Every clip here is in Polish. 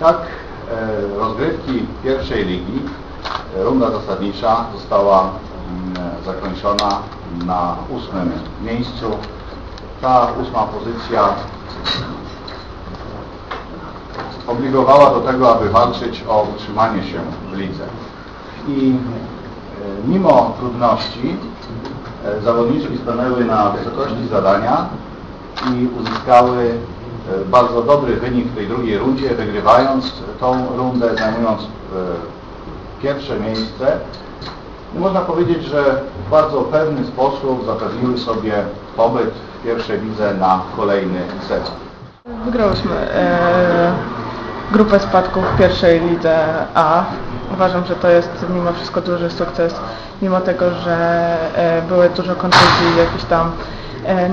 Tak, e, rozgrywki pierwszej ligi, runda zasadnicza została mm, zakończona na ósmym miejscu. Ta ósma pozycja obligowała do tego, aby walczyć o utrzymanie się w lidze. I e, mimo trudności e, zawodniczki stanęły na wysokości zadania i uzyskały bardzo dobry wynik w tej drugiej rundzie, wygrywając tą rundę, zajmując e, pierwsze miejsce. Można powiedzieć, że w bardzo pewny sposób zapewniły sobie pobyt w pierwszej lidze na kolejny sezon. Wygrałyśmy e, grupę spadków w pierwszej lidze A. Uważam, że to jest mimo wszystko duży sukces, mimo tego, że e, były dużo kontuzji jakichś tam e.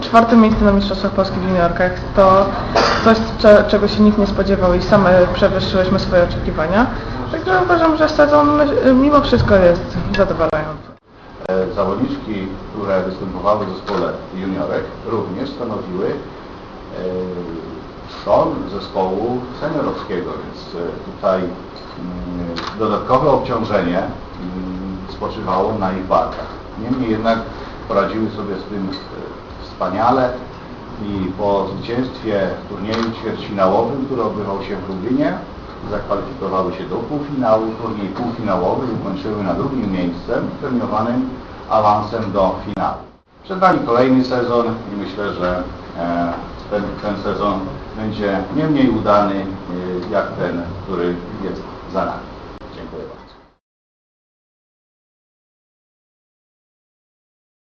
Czwarte miejsce na Mistrzostwach Polski w juniorkach to coś, cze- czego się nikt nie spodziewał i same przewyższyłyśmy swoje oczekiwania. Także uważam, że sezon e, mimo wszystko jest zadowalający. E, Zawodniczki, które występowały w zespole juniorek, również stanowiły e, tron zespołu seniorowskiego, więc e, tutaj mm, dodatkowe obciążenie mm, spoczywało na ich barkach. Niemniej jednak poradziły sobie z tym e, wspaniale i po zwycięstwie w turnieju ćwierćfinałowym, który odbywał się w Lublinie, zakwalifikowały się do półfinału. Turniej półfinałowy ukończyły na drugim miejscem, premiowanym awansem do finału. Przed nami kolejny sezon i myślę, że e, ten, ten sezon będzie nie mniej udany e, jak ten, który jest za nami.